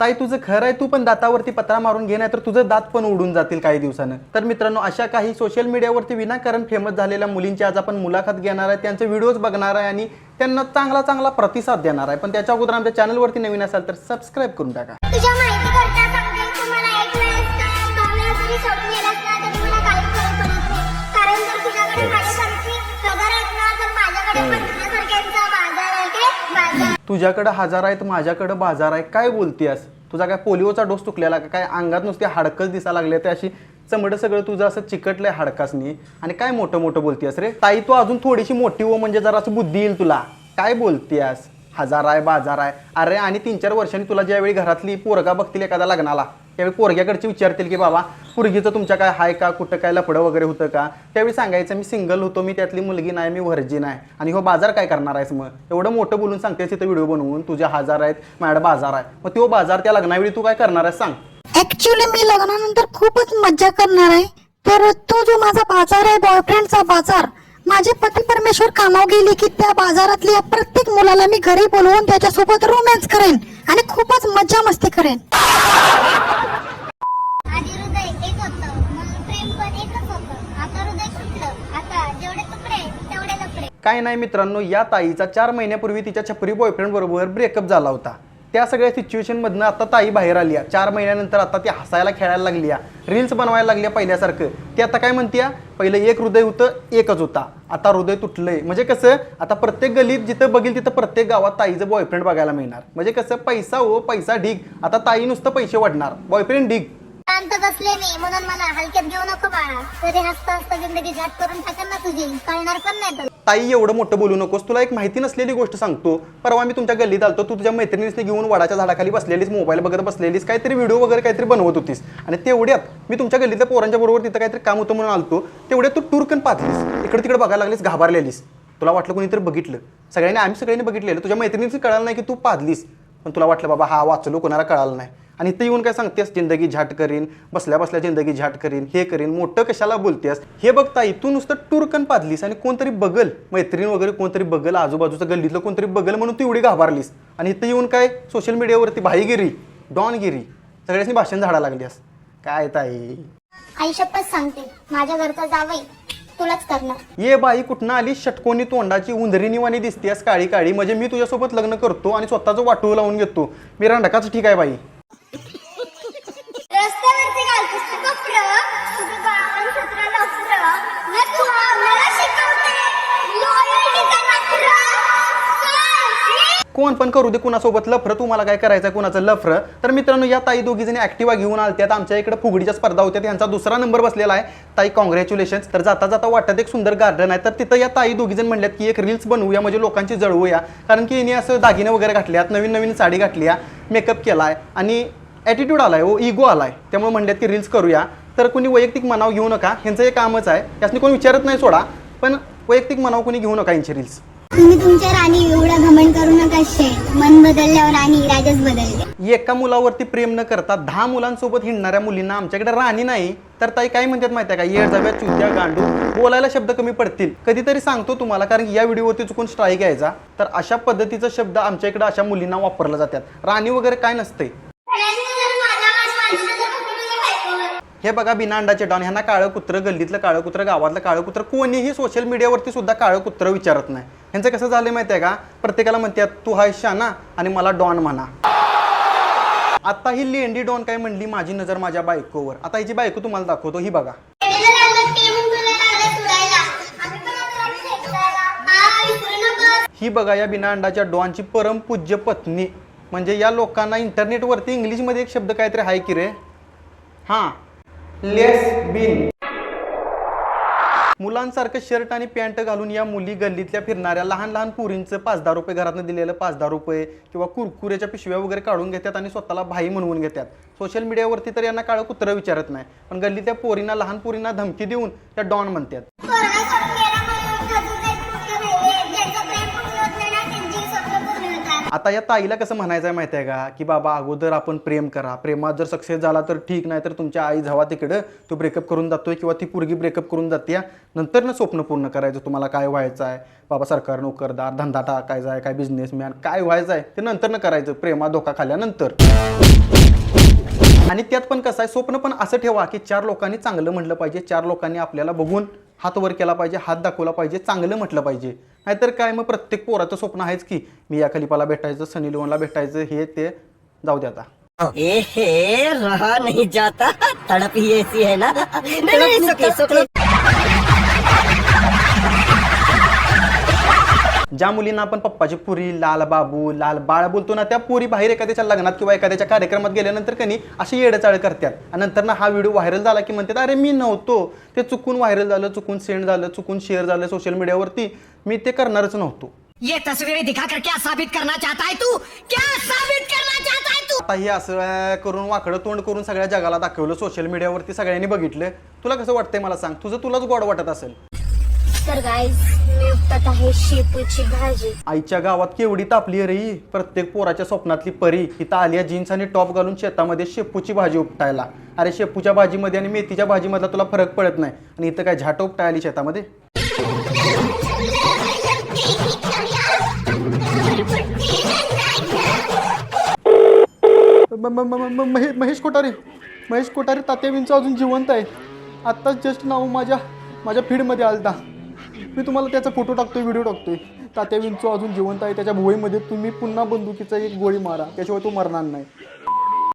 ताई तुझं खरं आहे तू पण दातावरती पत्रा मारून घे नाही तर तुझं दात पण उडून जातील काही दिवसानं. तर मित्रांनो अशा काही सोशल मीडियावरती विनाकारण फेमस झालेल्या मुलींची आज आपण मुलाखत घेणार आहे. त्यांचे व्हिडिओज बघणार आहे आणि त्यांना चांगला चांगला प्रतिसाद देणार आहे. पण त्याच्या अगोदर आमच्या चॅनलवरती नवीन असाल तर सबस्क्राईब करून टाका. तुझ्या तुझ्याकडं हजार आहेत माझ्याकडं बाजार आहे. काय बोलतीयस? तुझा काय पोलिओचा डोस चुकलेला का? काय अंगात नुसते हाडकच दिसा लागले ते अशी चमडं सगळं तुझं असं चिकटलंय हाडकासनी आणि काय मोठं मोठं बोलतीयस रे? ताई तू अजून थोडीशी मोठी हो म्हणजे जरा असं बुद्धी येईल तुला. काय बोलतीयस? हजार आहे बाजार आहे. अरे आणि तीन चार वर्षांनी तुला ज्यावेळी घरातली पोरगा बघतील एखादा लग्नाला. त्यावेळी पोरग्याकडचे विचारतील की बाबा पोरगीचं तुमच्या काय हाय का? कुठं काय लफडं वगैरे होतं का? त्यावेळी सांगायचं मी सिंगल होतो मी त्यातली मुलगी नाही मी व्हर्जिन आहे. आणि हो बाजार काय करणार आहेस मग? एवढं मोठं बोलून सांगते तिथं व्हिडिओ बनवून तुझ्या हजार आहेत माझ्या बाजार आहे. मग तो बाजार त्या लग्नावेळी तू काय करणार आहेस सांग. ऍक्च्युली मी लग्नानंतर खूपच मज्जा करणार आहे. तर तो जो माझा बाजार आहे बॉयफ्रेंडचा बाजार माझे पती परमेश्वर कामावर गेले की त्या बाजारातल्या प्रत्येक मुलाला मी घरी बोलवून त्याच्यासोबत रोमॅन्स करेन आणि खूपच मज्जा मस्ती करेन. आधी हृदय एक होतं मग प्रेम पण एकच होतं. आता हृदय सुटलं. आता जेवढे तुकडे तेवढे लफडे. काय नाही मित्रांनो या ताईचा चार महिन्यापूर्वी तिच्या छपरी बॉयफ्रेंड बरोबर ब्रेकअप झाला होता. त्या सगळ्या सिच्युएशन मधनं आता ताई बाहेर आली आहे. चार महिन्यानंतर आता ती हसायला खेळायला लागली रील्स बनवायला लागली आहे पहिल्यासारखं. ती आता काय म्हणते पहिलं एक हृदय होतं एकच होता. आता हृदय तुटलंय. म्हणजे कसं आता प्रत्येक गलीत जिथं बघील तिथं प्रत्येक गावात ताईचं बॉयफ्रेंड बघायला मिळणार. म्हणजे कसं पैसा हो पैसा ढीग. आता ताई नुसतं पैसे वाढणार. बॉयफ्रेंड ढीग. शांत बसले मी म्हणून मला हलक्यात घेऊ नको बाळा. तरी हसता हसता जिंदगी झाट करून टाकेल ना तुझी. कळणार पण नाही तुला. ताई एवढं मोठं बोलू नकोस. तुला एक माहिती नसलेली गोष्ट सांगतो. परवा मी तुमच्या गल्लीत आलतो. तू तुझ्या मैत्रिणीसने घेऊन वडाच्या झाडाखाली बसलेलीस मोबाईल बघत बसलेलीस काहीतरी व्हिडिओ वगैरे काहीतरी बनवत होतीस. आणि तेवढ्यात मी तुमच्या गल्लीतल्या पोरांच्या बरोबर तिथं काहीतरी काम होतं म्हणून आलतो. तेवढ्यात तू टूरकन पाहतलीस. इकडे तिकडे बघायला लागलीस घाबरलेलीस. तुला वाटलं कोणीतरी बघितलं. सगळ्यांनी आम्ही सगळ्यांनी बघितलेलं. तुझ्या मैत्रिणीचं कळालं नाही की तू पादलीस पण तुला वाटलं बाबा हा वाचलो कोणाला कळालं नाही. आणि इथं येऊन काय सांगतेस जिंदगी झाट करीन बसल्या बसल्या जिंदगी झाट करीन हे करीन मोठं कशाला बोलतेस? हे बघता तू नुसतं टूरकन पादलीस आणि कोणतरी बगल मैत्रीण वगैरे कोणतरी बगल आजूबाजूचं गल्लीतलं कोणतरी बगल म्हणून तू एवढी घाबरलीस. आणि इथं येऊन काय सोशल मीडियावरती भाईगिरी डॉनगिरी सगळ्यांनी भाषण झाडा लागलीस. काय ताई? आई शपथ सांगते माझ्या घरचा जावई तुलाच करणार. ये बाई कुठनं आली षटकोनी तोंडाची उंदरी निवाणी दिसतेस काळी काळी. म्हणजे मी तुझ्यासोबत लग्न करतो आणि स्वतःचं वाटू लावून घेतो. मी रांडकाच ठीक आहे बाई. कोण पण करू दे कुणासोबत लफरं तुम्हाला काय करायचं आहे कुणाचं लफरं? तर मित्रांनो या ताई दोघी जणी ऍक्टिवा घेऊन आलत्यात. आमच्या इकडे फुगडीच्या स्पर्धा होत्या यांचा दुसरा नंबर बसलेला आहे. ताई कॉंग्रॅच्युलेशन तर जाता जाता वाटत एक सुंदर गार्डन आहे. तर तिथं या ताई दोघी जण म्हणल्यात की एक रील्स बनवूया म्हणजे लोकांची जळवूया. कारण की हिने असं दागिने वगैरे घातल्यात नवीन नवीन साडी घातल्या मेकअप केला आहे आणि ॲटिट्यूड आलाय हो, ओ इगो आलाय. त्यामुळे म्हणल्यात की रील्स करूया. तर कुणी वैयक्तिक मनाव घेऊ नका ह्यांचं हे कामच आहे. यासनी कोणी विचारत नाही सोडा. पण वैयक्तिक मनाव कोणी घेऊ नका यांची रील्स तुम्ही तुमच्या राणी एवढा घमंड करू नका शे मन बदलल्यावर राणी राजाच बदलले. एका मुलावरती प्रेम न करता दहा मुलांसोबत हिंडणाऱ्या मुलींना आमच्याकडे राणी नाही. तर ताई काय म्हणतात माहिती आहे का? येड जाव्या चुत्या गांडू बोलायला शब्द कमी पडतील. कधीतरी सांगतो तुम्हाला कारण या व्हिडिओवरती चुकून स्ट्राईक यायचा. तर अशा पद्धतीचा शब्द आमच्या इकडे अशा मुलींना वापरला जातात. राणी वगैरे काय नसते. हे बघा बिना अंडाचे डॉन ह्यांना काळं कुत्रं गल्लीतलं काळं कुत्रं गावातलं काळं कुत्रं कोणीही सोशल मीडियावरती सुद्धा काळं कुत्रं विचारत नाही. ह्यांचं कसं झालं माहिती आहे का? प्रत्येकाला म्हणतात तू हाय शाना आणि मला डॉन म्हणा. आता ही लेंडी डॉन काय म्हणली माझी नजर माझ्या बायकोवर? आता हिची बायको तुम्हाला दाखवतो ही बघा. ही बघा या बिना अंडाच्या डॉनची परमपूज्य पत्नी. म्हणजे या लोकांना इंटरनेटवरती इंग्लिशमध्ये एक शब्द काहीतरी आहे की रे? हां. Lesbian. मुलांसारखं शर्ट आणि पॅन्ट घालून या मुली गल्लीतल्या फिरणाऱ्या लहान लहान पुरींचं पाच दहा रुपये घरातनं दिलेलं पाच दहा रुपये किंवा कुरकुऱ्याच्या पिशव्या वगैरे काढून घेतात आणि स्वतःला भाई म्हणवून घेतात. सोशल मीडियावरती तर यांना काळं कुत्रं विचारत नाही. पण गल्लीतल्या पोरींना लहान पोरींना धमकी देऊन त्या डॉन म्हणतात. आता या ताईला कसं म्हणायचं आहे माहिती आहे का? की बाबा अगोदर आपण प्रेम करा. प्रेमात जर सक्सेस झाला तर ठीक नाही तर तुमच्या आई झवा तिकडं तो ब्रेकअप करून जातोय किंवा ती पोरगी ब्रेकअप करून जाते. नंतर ना स्वप्न पूर्ण करायचं तुम्हाला काय व्हायचं आहे? बाबा सरकार नोकरदार धंदा टाकायचा आहे काय बिझनेसमॅन काय व्हायचं आहे? ते नंतर ना करायचं प्रेमा धोका खाल्ल्यानंतर. आणि त्यात पण कसं आहे स्वप्न पण असं ठेवा की चार लोकांनी चांगलं म्हटलं पाहिजे. चार लोकांनी आपल्याला बघून हात वर केला पाहिजे हात दाखवला पाहिजे चांगलं म्हटलं पाहिजे. नाहीतर काय मग प्रत्येक पोराचं स्वप्न आहेच की मी या खलिपाला भेटायचं सनी लिओनला भेटायचं हे ते जाऊ दे आता. रहा नहीं जाता तड़प ही ऐसी है ना? नहीं नहीं सुके ज्या मुलींना आपण पप्पाची पुरी लाल बाबू लाल बाळ बोलतो ना त्या पुरी बाहेर एखाद्याच्या लग्नात किंवा एखाद्याच्या कार्यक्रमात गेल्यानंतर कनी अशी येडचाळ करतात. आणि नंतर ना हा व्हिडिओ व्हायरल झाला की म्हणतात अरे मी नव्हतो. ते चुकून व्हायरल झालं चुकून सेंड झालं चुकून शेअर झालं सोशल मीडियावरती मी ते करणारच नव्हतो. ये तस्वीरें दिखाकर क्या साबित करना चाहता है तू? क्या साबित करना चाहता है तू? आता हे असं करून वाकडं तोंड करून सगळ्या जगाला दाखवलं सोशल मीडियावरती सगळ्यांनी बघितलं. तुला कसं वाटतंय मला सांग? तुझं तुलाच गोड वाटत असेल. तर गाईज मी उपटत आहे शेपूची भाजी. आईच्या गावात केवढी तापली रे. ही प्रत्येक पोराच्या स्वप्नातली परी. इथं आलिया जीन्स आणि टॉप घालून शेतामध्ये शेपूची भाजी उपटायला. अरे शेपूच्या भाजीमध्ये आणि मेथीच्या भाजीमधला तुला फरक पडत नाही. आणि इथं काय झाट उपटाय आली शेतामध्ये? म- म- म- म- महे- महेश कोठारे. महेश कोठारे तात्या अजून जिवंत आहे. आत्ताच जस्ट नाव माझ्या माझ्या फीडमध्ये आलता. मी तुम्हाला त्याचा फोटो टाकतोय व्हिडिओ टाकतोय. तात्या विंचू अजून जिवंत आहे. त्याच्या भुवईमध्ये तुम्ही पुन्हा बंदुकीचा एक गोळी मारा. त्याशिवाय तो मरणार नाही.